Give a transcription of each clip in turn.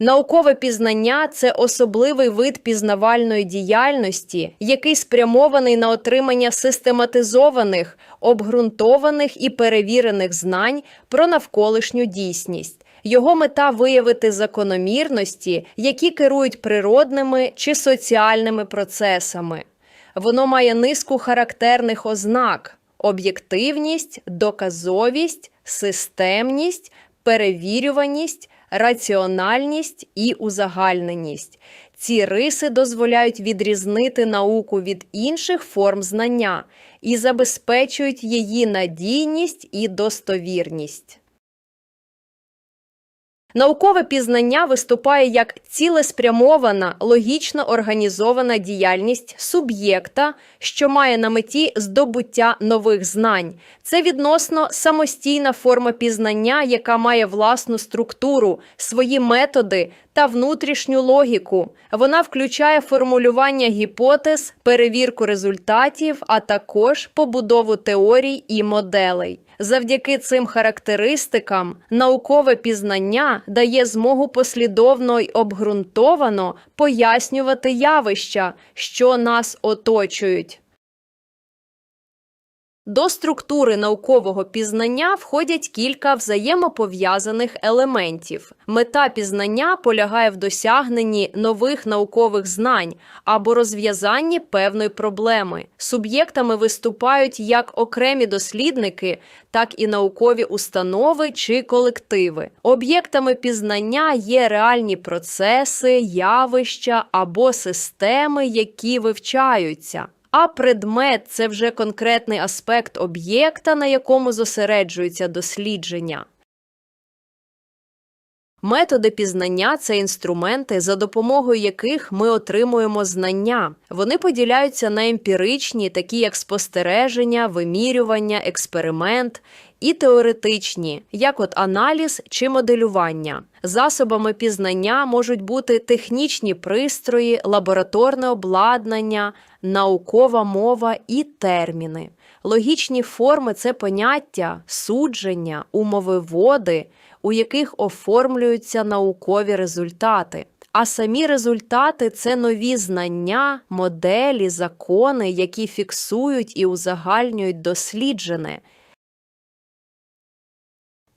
Наукове пізнання це особливий вид пізнавальної діяльності, який спрямований на отримання систематизованих, обґрунтованих і перевірених знань про навколишню дійсність. Його мета виявити закономірності, які керують природними чи соціальними процесами. Воно має низку характерних ознак: об'єктивність, доказовість, системність, перевірюваність, раціональність і узагальненість. Ці риси дозволяють відрізнити науку від інших форм знання і забезпечують її надійність і достовірність. Наукове пізнання виступає як цілеспрямована, логічно організована діяльність суб'єкта, що має на меті здобуття нових знань. Це відносно самостійна форма пізнання, яка має власну структуру, свої методи та внутрішню логіку. Вона включає формулювання гіпотез, перевірку результатів, а також побудову теорій і моделей. Завдяки цим характеристикам наукове пізнання дає змогу послідовно й обґрунтовано пояснювати явища, що нас оточують. До структури наукового пізнання входять кілька взаємопов'язаних елементів. Мета пізнання полягає в досягненні нових наукових знань або розв'язанні певної проблеми. Суб'єктами виступають як окремі дослідники, так і наукові установи чи колективи. Об'єктами пізнання є реальні процеси, явища або системи, які вивчаються. А предмет це вже конкретний аспект об'єкта, на якому зосереджується дослідження. Методи пізнання це інструменти, за допомогою яких ми отримуємо знання. Вони поділяються на емпіричні, такі як спостереження, вимірювання, експеримент, і теоретичні, як от аналіз чи моделювання. Засобами пізнання можуть бути технічні пристрої, лабораторне обладнання, наукова мова і терміни. Логічні форми це поняття, судження, умовиводи, у яких оформлюються наукові результати. А самі результати це нові знання, моделі, закони, які фіксують і узагальнюють досліджене.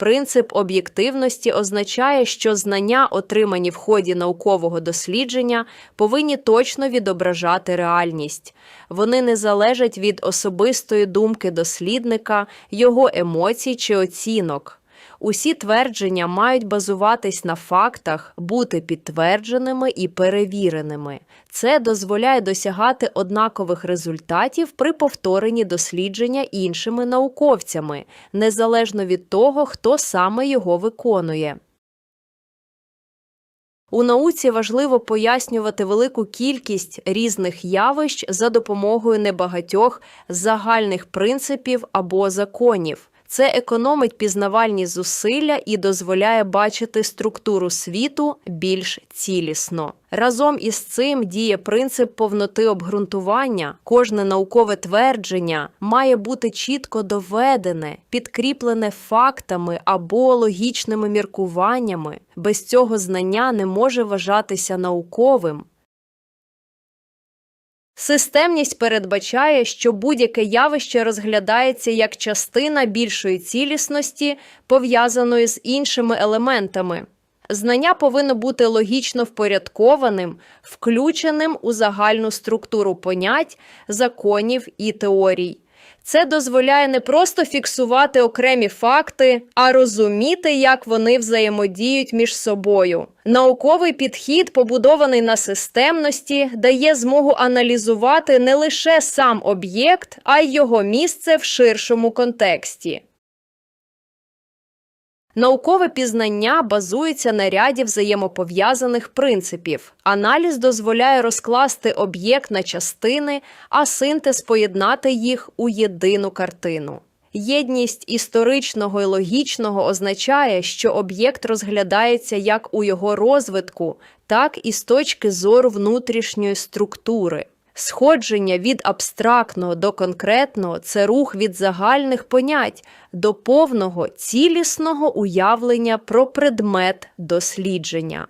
Принцип об'єктивності означає, що знання, отримані в ході наукового дослідження, повинні точно відображати реальність. Вони не залежать від особистої думки дослідника, його емоцій чи оцінок. Усі твердження мають базуватись на фактах, бути підтвердженими і перевіреними. Це дозволяє досягати однакових результатів при повторенні дослідження іншими науковцями, незалежно від того, хто саме його виконує. У науці важливо пояснювати велику кількість різних явищ за допомогою небагатьох загальних принципів або законів. Це економить пізнавальні зусилля і дозволяє бачити структуру світу більш цілісно. Разом із цим діє принцип повноти обґрунтування. Кожне наукове твердження має бути чітко доведене, підкріплене фактами або логічними міркуваннями. Без цього знання не може вважатися науковим. Системність передбачає, що будь-яке явище розглядається як частина більшої цілісності, пов'язаної з іншими елементами. Знання повинно бути логічно впорядкованим, включеним у загальну структуру понять, законів і теорій. Це дозволяє не просто фіксувати окремі факти, а розуміти, як вони взаємодіють між собою. Науковий підхід, побудований на системності, дає змогу аналізувати не лише сам об'єкт, а й його місце в ширшому контексті. Наукове пізнання базується на ряді взаємопов'язаних принципів. Аналіз дозволяє розкласти об'єкт на частини, а синтез поєднати їх у єдину картину. Єдність історичного і логічного означає, що об'єкт розглядається як у його розвитку, так і з точки зору внутрішньої структури. Сходження від абстрактного до конкретного це рух від загальних понять до повного цілісного уявлення про предмет дослідження.